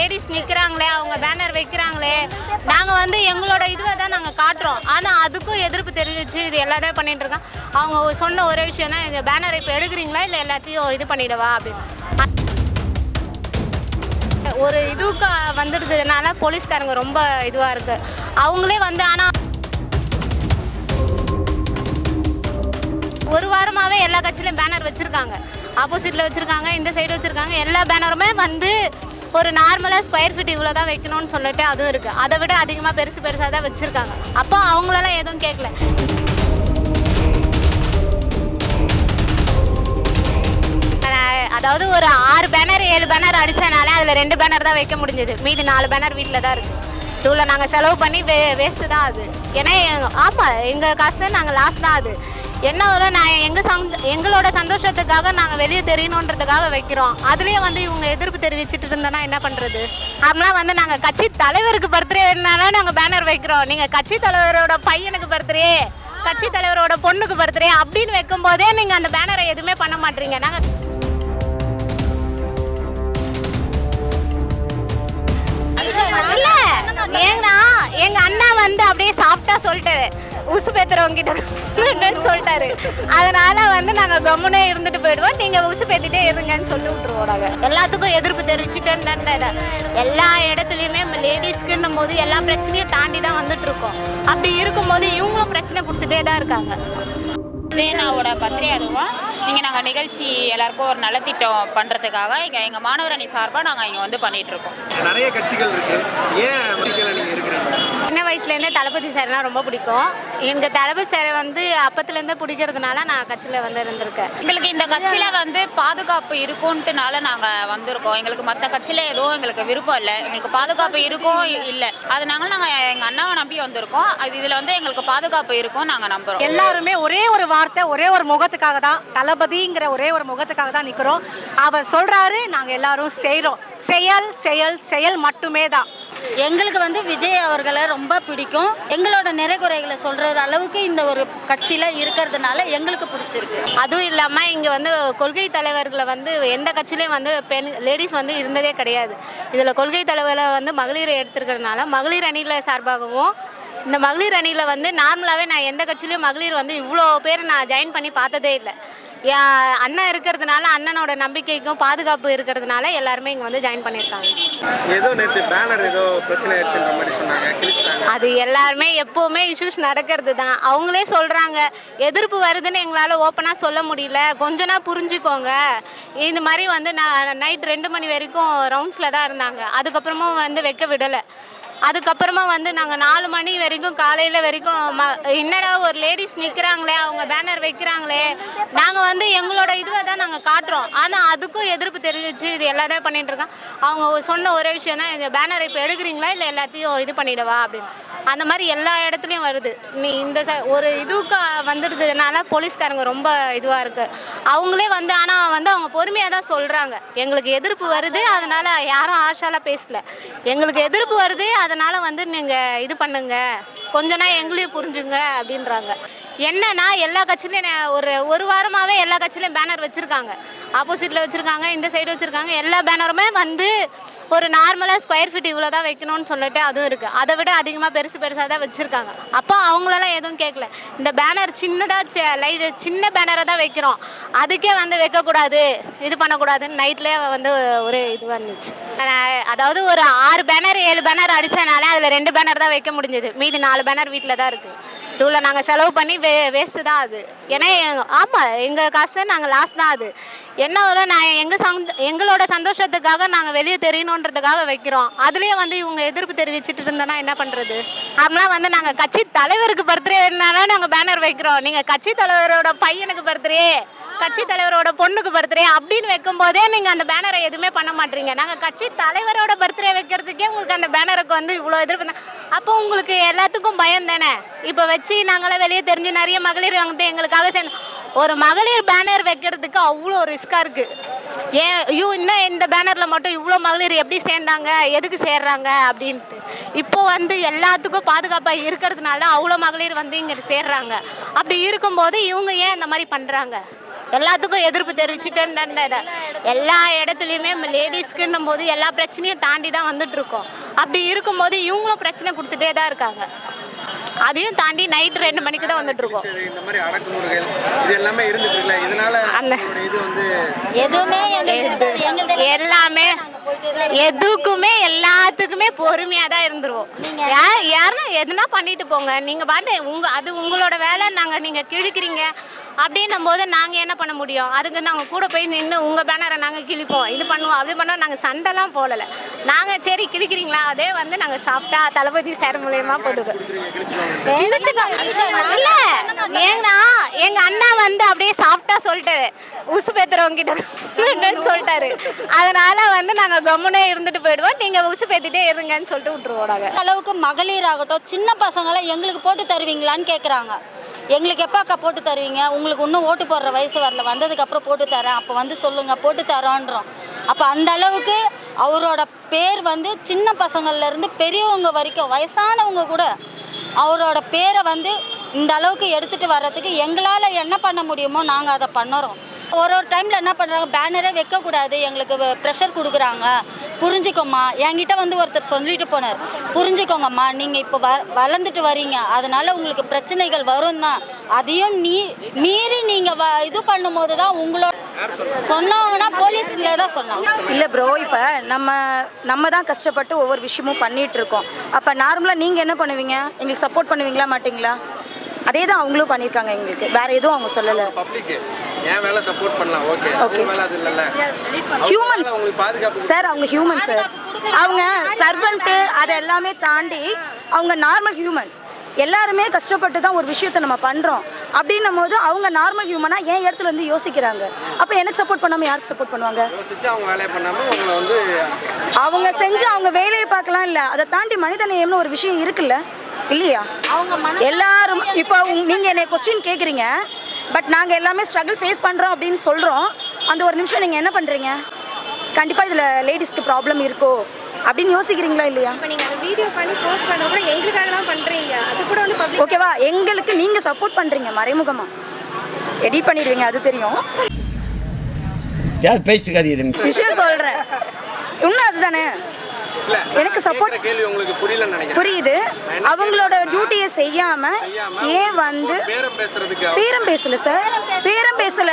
Ladies நிற்கிறாங்களே அவங்க banner வைக்கிறாங்களே நாங்கள் வந்து எங்களோட இதுவை தான் நாங்கள் காட்டுறோம். ஆனால் அதுக்கும் எதிர்ப்பு தெரிவித்து இது எல்லாத்தையும் பண்ணிட்டு இருக்கோம் அவங்க சொன்ன ஒரே விஷயம் தான் இந்த பேனர் இப்போ எடுக்கிறீங்களா இல்லை எல்லாத்தையும் இது பண்ணிடவா அப்படின்னு. ஒரு இதுக்கு வந்துடுதுனால போலீஸ்காரங்க ரொம்ப இதுவாக இருக்குது அவங்களே வந்து ஆனால் ஒரு வாரமாகவே எல்லா கட்சியிலையும் பேனர் வச்சுருக்காங்க. ஆப்போசிட்டில் வச்சுருக்காங்க இந்த சைடு வச்சுருக்காங்க எல்லா பேனருமே வந்து ஒரு நார்மலாக ஸ்கொயர் ஃபீட் இவ்வளோ தான் வைக்கணும்னு சொல்லிட்டு அதுவும் இருக்குது அதை விட அதிகமாக பெருசு பெருசாக தான் வச்சுருக்காங்க. அப்போ அவங்களெல்லாம் எதுவும் கேட்கல. அதாவது ஒரு ஆறு பேனர் ஏழு பேனர் அடித்தனால அதில் ரெண்டு பேனர் தான் வைக்க முடிஞ்சது. மீதி நாலு பேனர் வீட்டில் தான் இருக்குது இவ்வளோ நாங்கள் செலவு பண்ணி வே வேஸ்ட்டு தான் அது. ஏன்னா ஆமாம் எங்கள் காசு தான் நாங்கள் லாஸ் தான் அது. என்ன ஒரு நான் எங்கள் சந்த எங்களோட சந்தோஷத்துக்காக நாங்கள் வெளியே தெரியணுன்றதுக்காக வைக்கிறோம். அதுலேயே வந்து இவங்க எதிர்ப்பு தெரிவிச்சிட்டு இருந்தோன்னா என்ன பண்ணுறது அப்படிலாம் வந்து நாங்கள் கட்சி தலைவருக்கு பர்த்டேனாலும் நாங்கள் பேனர் வைக்கிறோம். நீங்கள் கட்சி தலைவரோட பையனுக்கு பர்த்டே கட்சி தலைவரோட பொண்ணுக்கு பர்த்டே அப்படின்னு வைக்கும் போதே நீங்கள் அந்த பேனரை எதுவுமே பண்ண மாட்டீங்க. நாங்கள் இல்லை ஏன்னா எங்கள் அண்ணா வந்து அப்படியே சாஃப்டாக சொல்லிட்டாரு. உசு பேத்துறவங்க கிட்ட சொல்லிட்டாரு. அதனால வந்து நாங்க கம்முனே இருந்துட்டு போயிடுவோம். நீங்க உசு பேத்திட்டே இருங்கன்னு சொல்லி விட்டுருவோம் நாங்க. எல்லாத்துக்கும் எதிர்ப்பு தெரிவிச்சுட்டேன்னு தான் இல்ல. எல்லா இடத்துலயுமே லேடிஸ்க்குன்னும் போது எல்லா பிரச்சனையும் தாண்டி தான் வந்துட்டு இருக்கோம் அப்படி இருக்கும்போது இவங்களும் பிரச்சனை கொடுத்துட்டே தான் இருக்காங்க. தேனாவோட பர்த்டே அதுவும் இங்கே நாங்கள் நிகழ்ச்சி எல்லாருக்கும் ஒரு நலத்திட்டம் பண்ணுறதுக்காக இங்கே எங்கள் மாணவர் அணி சார்பாக நாங்கள் இங்கே வந்து பண்ணிட்டு இருக்கோம் நிறைய கட்சிகள் இருக்கு. ஏன் சின்ன வயசுலேருந்தே தளபதி சார்னா ரொம்ப பிடிக்கும். எங்க தளபதி சாரை வந்து அப்பத்துலேருந்தே பிடிக்கிறதுனால நான் கட்சியில் வந்து இருந்திருக்கேன். எங்களுக்கு இந்த கட்சியில் வந்து பாதுகாப்பு இருக்கும்ட்டுனால நாங்கள் வந்திருக்கோம். எங்களுக்கு மற்ற கட்சியில் எதுவும் எங்களுக்கு விருப்பம் இல்லை. எங்களுக்கு பாதுகாப்பு இருக்கும் இல்லை. அதனால நாங்கள் எங்கள் அண்ணாவை நம்பி வந்திருக்கோம். அது இதில் வந்து எங்களுக்கு பாதுகாப்பு இருக்கும் நாங்கள் நம்புகிறோம் எல்லாருமே ஒரே ஒரு வார்த்தை ஒரே ஒரு முகத்துக்காக தான் தளபதிங்கிற ஒரே ஒரு முகத்துக்காக தான் நிற்கிறோம் அவர் சொல்றாரு நாங்கள் எல்லாரும் செய்கிறோம் செயல் செயல் செயல் மட்டுமே தான் எங்களுக்கு வந்து விஜய் அவர்களை ரொம்ப பிடிக்கும். எங்களோட நிறைகுறைகளை சொல்கிற அளவுக்கு இந்த ஒரு கட்சியில் இருக்கிறதுனால எங்களுக்கு பிடிச்சிருக்கு. அதுவும் இல்லாமல் இங்கே வந்து கொள்கை தலைவர்களை வந்து எந்த கட்சியிலையும் வந்து பெண் லேடிஸ் வந்து இருந்ததே கிடையாது. இதில் கொள்கை தலைவரை வந்து மகளிரை எடுத்துருக்கிறதுனால மகளிர் அணியில் சார்பாகவும் இந்த மகளிர் அணியில் வந்து நார்மலாகவே நான் எந்த கட்சியிலையும் மகளிர் வந்து இவ்வளோ பேர் நான் ஜாயின் பண்ணி பார்த்ததே இல்லை. அண்ணன் இருக்கிறதுனால அண்ணனோட நம்பிக்கைக்கும் பாதுகாப்பு இருக்கிறதுனால எல்லாருமே இங்கே வந்து ஜாயின் பண்ணியிருக்காங்க. ஏதோ நேற்று பேனர் ஏதோ பிரச்சனை ஆயிடுச்சுன்ற மாதிரி சொன்னாங்க அது எல்லாருமே எப்போவுமே இஷ்யூஸ் நடக்கிறது தான். அவங்களே சொல்கிறாங்க எதிர்ப்பு வருதுன்னு எங்களால் ஓப்பனாக சொல்ல முடியல. கொஞ்ச நாள் புரிஞ்சுக்கோங்க. இந்த மாதிரி வந்து நான் நைட் ரெண்டு மணி வரைக்கும் ரவுண்ட்ஸில் தான் இருந்தாங்க. அதுக்கப்புறமும் வந்து வைக்க விடலை. அதுக்கப்புறமா வந்து நாங்கள் நாலு மணி வரைக்கும் காலையில் வரைக்கும் ம என்னடா ஒரு லேடிஸ் நிற்கிறாங்களே அவங்க பேனர் வைக்கிறாங்களே. நாங்கள் வந்து எங்களோட இதுவை தான் நாங்கள் காட்டுறோம். ஆனால் அதுக்கும் எதிர்ப்பு தெரிவித்து இது எல்லாத்தையும் பண்ணிட்டு இருக்கோம். அவங்க சொன்ன ஒரே விஷயம் தான் இந்த பேனர் இப்போ எடுக்கிறீங்களா? இல்லை எல்லாத்தையும் இது பண்ணிடவா? அப்படின்னு. அந்த மாதிரி எல்லா இடத்துலையும் வருது. நீ இந்த ச ஒரு இதுக்கு வந்துடுதுனால போலீஸ்காரங்க ரொம்ப இதுவாக இருக்குது அவங்களே வந்து ஆனால் வந்து அவங்க பொறுமையாக தான் சொல்கிறாங்க எங்களுக்கு எதிர்ப்பு வருது அதனால் யாரும் ஆஷாலாம் பேசல. எங்களுக்கு எதிர்ப்பு வருது அது அதனால் வந்து நீங்கள் இது பண்ணுங்க. கொஞ்ச நாள் எங்களையும் புரிஞ்சுங்க அப்படின்றாங்க. என்னன்னா எல்லா கட்சியிலையும் ஒரு ஒரு வாரமாகவே எல்லா கட்சியிலையும் பேனர் வச்சுருக்காங்க. ஆப்போசிட்டில் வச்சுருக்காங்க இந்த சைடு வச்சுருக்காங்க எல்லா பேனருமே வந்து ஒரு நார்மலாக ஸ்கொயர் ஃபீட் இவ்வளோ தான் வைக்கணும்னு சொல்லிட்டு அதுவும் இருக்குது அதை விட அதிகமாக பெருசு பெருசாக தான் வச்சுருக்காங்க. அப்போ அவங்களெல்லாம் எதுவும் கேட்கல இந்த பேனர் சின்னதாக லைட் சின்ன பேனரை தான் வைக்கிறோம். அதுக்கே வந்து வைக்கக்கூடாது இது பண்ணக்கூடாதுன்னு நைட்லேயே வந்து ஒரு இதுவாக இருந்துச்சு அதாவது ஒரு ஆறு பேனர் ஏழு பேனர் அடித்தனால அதில் ரெண்டு பேனர் தான் வைக்க முடிஞ்சது. மீதி நாலு பேனர் வீட்டில் தான் இருக்குது இவ்வளோ நாங்கள் செலவு பண்ணி வே வேஸ்ட்டு தான் அது. ஏன்னா ஆமாம் எங்கள் காசு தான் நாங்கள் லாஸ் தான் அது. என்ன ஒரு நான் எங்கள் சந்த எங்களோட சந்தோஷத்துக்காக நாங்கள் வெளியே தெரியணுன்றதுக்காக வைக்கிறோம். அதுலேயே வந்து இவங்க எதிர்ப்பு தெரிவிச்சிட்டு இருந்தோன்னா என்ன பண்ணுறது அப்படிலாம் வந்து நாங்கள் கட்சி தலைவருக்கு பர்த்டே பர்த்டேனாலும் நாங்கள் பேனர் வைக்கிறோம். நீங்கள் கட்சி தலைவரோட பையனுக்கு பர்த்டே கட்சி தலைவரோட பொண்ணுக்கு பர்த்டே அப்படின்னு வைக்கும் போதே நீங்கள் அந்த பேனரை எதுவுமே பண்ண மாட்டீங்க. நாங்கள் கட்சி தலைவரோட பர்த்டே வைக்கிறதுக்கே உங்களுக்கு அந்த பேனருக்கு வந்து இவ்வளோ எதிர்ப்பு அப்போ உங்களுக்கு எல்லாத்துக்கும் பயம் தானே? இப்போ வச்சு நாங்களாம் வெளியே தெரிஞ்சு நிறைய மகளிர் வந்து எங்களுக்காக சேர்ந்து ஒரு மகளிர் பேனர் வைக்கிறதுக்கு அவ்வளோ ரிஸ்க்காக இருக்குது ஏன் ஐயோ இன்னும் இந்த பேனரில் மட்டும் இவ்வளோ மகளிர் எப்படி சேர்ந்தாங்க? எதுக்கு சேர்றாங்க? அப்படின்ட்டு. இப்போ வந்து எல்லாத்துக்கும் பாதுகாப்பாக இருக்கிறதுனால அவ்வளோ மகளிர் வந்து இங்கே சேர்றாங்க. அப்படி இருக்கும்போது இவங்க ஏன் இந்த மாதிரி பண்ணுறாங்க எல்லாத்துக்கும் எதிர்ப்பு தெரிவிச்சுட்டு இந்த இட- எல்லா இடத்துலையுமே லேடிஸ்க்குன்னும் போது எல்லா பிரச்சனையும் தாண்டி தான் வந்துட்டு இருக்கோம் அப்படி இருக்கும்போது இவங்களும் பிரச்சனை கொடுத்துட்டே தான் இருக்காங்க. அதையும் தாண்டி நைட் ரெண்டு மணிக்கு தான் வந்துட்டு இருக்கோம் இந்த மாதிரி அடக்குமுறைகள் இது எல்லாமே இருந்துட்டு இருக்குல்ல இதனால அண்ணன். உங்களுடைய இது வந்து எதுவுமே எல்லாமே தான் எதுக்குமே எல்லாத்துக்குமே பொறுமையா தான் இருந்துருவோம். யார் யாருன்னா எதுனா பண்ணிட்டு போங்க. நீங்க பாட்டு உங்க அது உங்களோட வேலை நாங்க நீங்க கிழிக்கிறீங்க அப்படின்னும் போது நாங்க என்ன பண்ண முடியும்? அதுக்கு நாங்க கூட போய் நின்று உங்க பேனரை நாங்க கிழிப்போம். இது பண்ணுவோம் அப்படி பண்ணுவோம். நாங்க சண்டைலாம் போடல. நாங்க சரி கிழிக்கிறீங்களா? அதே வந்து நாங்க சாப்பிட்டா தளபதி சார் மூலியமா போட்டுக்கோம் இல்ல ஏன்னா எங்க அண்ணா வந்து அப்படியே சாப்பிட்டா சொல்லிட்டாரு உசு பேத்துறவங்கிட்ட சொல்லிட்டாரு. அதனால வந்து நாங்க கம்முனே இருந்துட்டு போயிடுவோம். நீங்க உசு பேத்திட்டே இருங்கன்னு சொல்லிட்டு விட்டுருவோம் நாங்க. அளவுக்கு மகளிர் ஆகட்டும் சின்ன பசங்களை எங்களுக்கு போட்டு தருவீங்களான்னு கேட்குறாங்க எங்களுக்கு எப்போ அக்கா போட்டு தருவீங்க? உங்களுக்கு இன்னும் ஓட்டு போடுற வயசு வரல. வந்ததுக்கப்புறம் போட்டு தரேன். அப்போ வந்து சொல்லுங்கள் போட்டு தரோன்றோம். அப்போ அந்த அளவுக்கு அவரோட பேர் வந்து சின்ன பசங்கள்லேருந்து பெரியவங்க வரைக்கும் வயசானவங்க கூட அவரோட பேரை வந்து இந்த அளவுக்கு எடுத்துகிட்டு வர்றதுக்கு எங்களால் என்ன பண்ண முடியுமோ நாங்கள் அதை பண்ணுறோம். ஒரு ஒரு டைமில் என்ன பண்ணுறாங்க பேனரே வைக்கக்கூடாது. எங்களுக்கு ப்ரெஷர் கொடுக்குறாங்க. புரிஞ்சுக்கோம்மா. என்கிட்ட வந்து ஒருத்தர் சொல்லிட்டு போனார். புரிஞ்சுக்கோங்கம்மா நீங்கள் இப்போ வ வளர்ந்துட்டு வரீங்க. அதனால் உங்களுக்கு பிரச்சனைகள் வரும் தான். அதையும் நீ மீறி நீங்கள் வ இது பண்ணும்போது தான் உங்களோட சொன்னவங்கன்னா போலீஸில் தான் சொன்னாங்க. இல்லை ப்ரோ இப்போ நம்ம நம்ம தான் கஷ்டப்பட்டு ஒவ்வொரு விஷயமும் பண்ணிகிட்ருக்கோம் அப்போ நார்மலாக நீங்கள் என்ன பண்ணுவீங்க? எங்களுக்கு சப்போர்ட் பண்ணுவீங்களா மாட்டிங்களா? அதே தான் அவங்களும் பண்ணியிருக்காங்க எங்களுக்கு. வேற எதுவும் அவங்க சொல்லலை. பப்ளிக் என் வேலை சப்போர்ட் பண்ணலாம். ஓகே ஹியூமன்ஸ் பாதுகாப்பு சார் அவங்க ஹியூமன் சார் அவங்க சர்வெண்ட்டு அதை எல்லாமே தாண்டி அவங்க நார்மல் ஹியூமன் எல்லாருமே கஷ்டப்பட்டு தான் ஒரு விஷயத்தை நம்ம பண்ணுறோம் அப்படின்னும் போது அவங்க நார்மல் ஹியூமனாக என் இடத்துல இருந்து யோசிக்கிறாங்க. அப்போ எனக்கு சப்போர்ட் பண்ணாமல் யாருக்கு சப்போர்ட் பண்ணுவாங்க? வந்து அவங்க செஞ்சு அவங்க வேலையை பார்க்கலாம் இல்லை. அதை தாண்டி மனித நேயம்னு ஒரு விஷயம் இருக்குல்ல. இல்லையா? அவங்க எல்லாரும் இப்போ உங்க- நீங்க என்னை கொஸ்டின் கேட்குறீங்க பட் நாங்கள் எல்லாமே ஸ்ட்ரகிள் ஃபேஸ் பண்ணுறோம் அப்படின்னு சொல்கிறோம் அந்த ஒரு நிமிஷம் நீங்கள் என்ன பண்ணுறீங்க கண்டிப்பாக இதில் லேடிஸ்க்கு ப்ராப்ளம் இருக்கோ அப்படின்னு யோசிக்கிறீங்களா இல்லையா? இப்போ நீங்கள் அந்த வீடியோ பண்ணி போஸ்ட் பண்ண கூட எங்களுக்காக தான் பண்ணுறீங்க அது கூட வந்து பப்ளிக் ஓகேவா எங்களுக்கு நீங்கள் சப்போர்ட் பண்ணுறீங்க மறைமுகமாக எடிட் பண்ணிடுவீங்க அது தெரியும். யார் பேசிக்காதீங்க விஷயம் சொல்கிறேன் இன்னும் அதுதானே? எனக்கு கேக்குற கேள்வி உங்களுக்கு நினைக்கிறேன். புரியுது. அவங்களோட டியூட்டியை செய்யாம ஏன் வந்து பேரம் பேசுறதுக்கு பேரம் பேசல சார் பேரம் பேசல.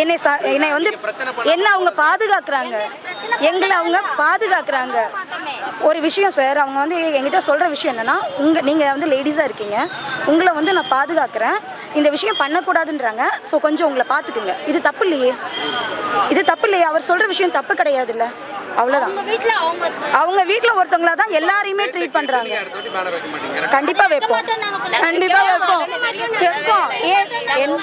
என்னை என்னை வந்து என்ன அவங்க பாதுகாக்கிறாங்க. எங்களை அவங்க பாதுகாக்கிறாங்க. ஒரு விஷயம் சார் அவங்க வந்து என்கிட்ட சொல்கிற விஷயம் என்னன்னா உங்கள் நீங்கள் வந்து லேடிஸாக இருக்கீங்க. உங்களை வந்து நான் பாதுகாக்கிறேன். இந்த விஷயம் பண்ணக்கூடாதுன்றாங்க. ஸோ கொஞ்சம் உங்களை பார்த்துக்குங்க. இது தப்பு இல்லையே. இது தப்பு இல்லையே. அவர் சொல்கிற விஷயம் தப்பு கிடையாதுல்ல. அவ்வளோதான் அவங்க வீட்டில் ஒருத்தவங்களா தான் எல்லாரையுமே ட்ரீட் பண்ணுறாங்க நீங்க அடுத்த வாட்டி பேனர் வைக்க மாட்டீங்க கண்டிப்பா வைப்போம் கண்டிப்பா வைப்போம். வைப்போம் ஏன் வைப்போம்.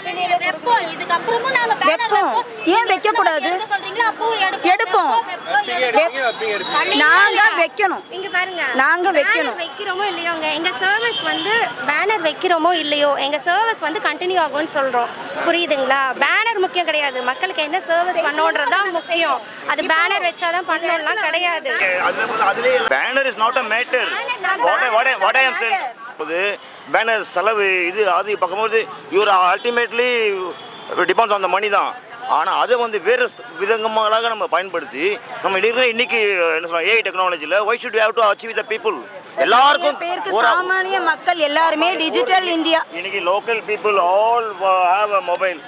ஏன் நீங்க வைக்க கூடாது? எடுக்க சொல்றீங்களா? அப்போ எடுப்போம். எடுப்போம். வைப்போம், நீங்க எடுப்போம். எடுப்பீங்க வைப்பீங்க எடுப்பீங்க. நாங்க வைக்கணும். இங்க பாருங்க. நாங்க banner வைக்கணும். வைக்கிறோமோ இல்லையோங்க எங்க சர்வீஸ் வந்து பேனர் வைக்கிறோமோ இல்லையோ எங்க சர்வீஸ் வந்து கண்டினியூ ஆகும்னு சொல்றோம். புரியுதுங்களா? பேனர் முக்கியம் கிடையாது. மக்களுக்கு என்ன சர்வீஸ் பண்ணோன்றது தான் முக்கியம். அது பேனர் வச்சாதான் பண்ணணும்லாம் கிடையாது. Banner is not a matter what I am saying போது பேனர் செலவு இது அது பார்க்கும்போது இவர் ultimately depends on the money தான். ஆனால் அதை வந்து வேறு விதங்களாக நம்ம பயன்படுத்தி நம்ம இருக்கிற இன்னைக்கு என்ன சொல்ல ஏஐ டெக்னாலஜியில் why should have to achieve the people எல்லாருக்கும் சாமானிய மக்கள் எல்லாருமே டிஜிட்டல் இந்தியா இன்னைக்கு local people all have a mobile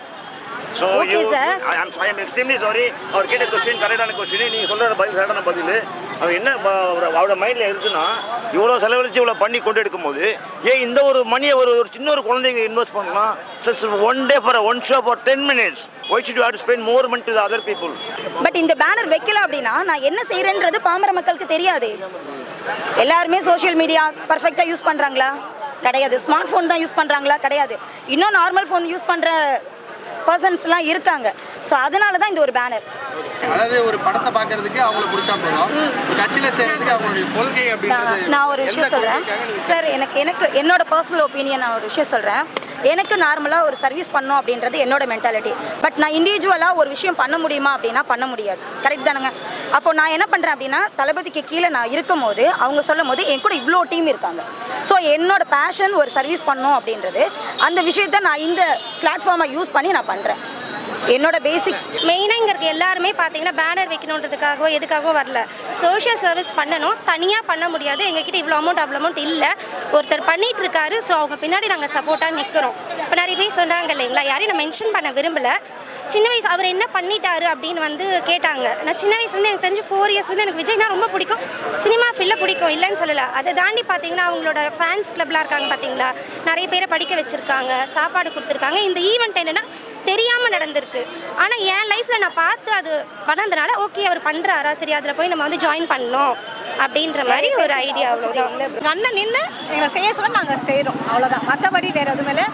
so you. I am extremely sorry அவர் கேட்ட கொஸ்டின் கரெக்டான கொஸ்டின் நீங்கள் சொல்கிற பதில் கரெக்டான பதில். அவர் என்ன அவரோட மைண்டில் இருக்குன்னா இவ்வளோ செலவழித்து இவ்வளோ பண்ணி கொண்டு எடுக்கும்போது ஏன் இந்த ஒரு மணியை ஒரு ஒரு சின்ன ஒரு குழந்தைங்க இன்வெஸ்ட் பண்ணலாம் sir one day for one show for ten minutes why should you have to spend more money to other people but இந்த பேனர் வைக்கல அப்படின்னா நான் என்ன செய்யறேன்றது பாமர மக்களுக்கு தெரியாது. எல்லாருமே சோஷியல் மீடியா பர்ஃபெக்டாக யூஸ் பண்ணுறாங்களா கிடையாது. ஸ்மார்ட் ஃபோன் தான் யூஸ் பண்ணுறாங்களா கிடையாது. இன்னும் நார்மல் ஃபோன் யூஸ் பண்ணுற பர்சன்ஸ்லாம் இருக்காங்க. ஸோ அதனால தான் இந்த ஒரு பேனர் அதாவது ஒரு படத்தை பார்க்கறதுக்கு அவங்களுக்கு பிடிச்சா போதும். கட்சியில சேர்றதுக்கு அவங்களுடைய கொள்கை அப்படின்றது நான் ஒரு விஷயம் சொல்கிறேன் சார் எனக்கு எனக்கு என்னோட பர்சனல் ஒப்பீனியன் நான் ஒரு விஷயம் சொல்கிறேன் எனக்கு நார்மலாக ஒரு சர்வீஸ் பண்ணோம் அப்படின்றது என்னோட மென்டாலிட்டி பட் நான் இண்டிவிஜுவலாக ஒரு விஷயம் பண்ண முடியுமா அப்படின்னா பண்ண முடியாது. கரெக்ட் தானேங்க? அப்போ நான் என்ன பண்ணுறேன் அப்படின்னா தளபதிக்கு கீழே நான் இருக்கும் போது அவங்க சொல்லும் போது என் கூட இவ்வளோ டீம் இருக்காங்க. ஸோ என்னோட பேஷன் ஒரு சர்வீஸ் பண்ணணும் அப்படின்றது அந்த விஷயத்த நான் இந்த பிளாட்ஃபார்மை யூஸ் பண்ணி நான் பண்ணுறேன் என்னோட பேசிக் மெயினாக இங்கே இருக்க எல்லாருமே பார்த்தீங்கன்னா பேனர் வைக்கணுன்றதுக்காகவோ எதுக்காகவோ வரல. சோஷியல் சர்வீஸ் பண்ணணும். தனியாக பண்ண முடியாது. எங்ககிட்ட இவ்வளோ அமௌண்ட் அவ்வளோ அமௌண்ட் இல்லை. ஒருத்தர் பண்ணிட்டு இருக்காரு. ஸோ அவங்க பின்னாடி நாங்கள் சப்போர்ட்டாக நிற்கிறோம் இப்போ நிறைய பேர் சொன்னாங்க இல்லைங்களா? யாரையும் நான் மென்ஷன் பண்ண விரும்பல. சின்ன வயசு அவர் என்ன பண்ணிட்டாரு அப்படின்னு வந்து கேட்டாங்க. நான் சின்ன வயசுலேருந்து எனக்கு தெரிஞ்சு ஃபோர் இயர்ஸ் வந்து எனக்கு விஜய்னா ரொம்ப பிடிக்கும். சினிமா ஃபீல்ல பிடிக்கும் இல்லைன்னு சொல்லல. அதை தாண்டி பார்த்தீங்கன்னா அவங்களோட ஃபேன்ஸ் கிளப்லாம் இருக்காங்க பார்த்தீங்களா? நிறைய பேரை படிக்க வச்சிருக்காங்க சாப்பாடு கொடுத்துருக்காங்க. இந்த ஈவெண்ட் என்னன்னா தெரியாமல் நடந்திருக்கு. ஆனால் என் லைஃப்பில் நான் பார்த்து அது பண்ணதுனால ஓகே அவர் பண்ணுறாரா சரி அதில் போய் நம்ம வந்து ஜாயின் பண்ணணும் அப்படின்ற மாதிரி ஒரு ஐடியா அவ்வளோதான் எங்கள் அண்ணன் நின்று எங்களை செய்ய சொல்ல நாங்கள் செய்கிறோம் அவ்வளோதான் மற்றபடி வேறு எதுவுமே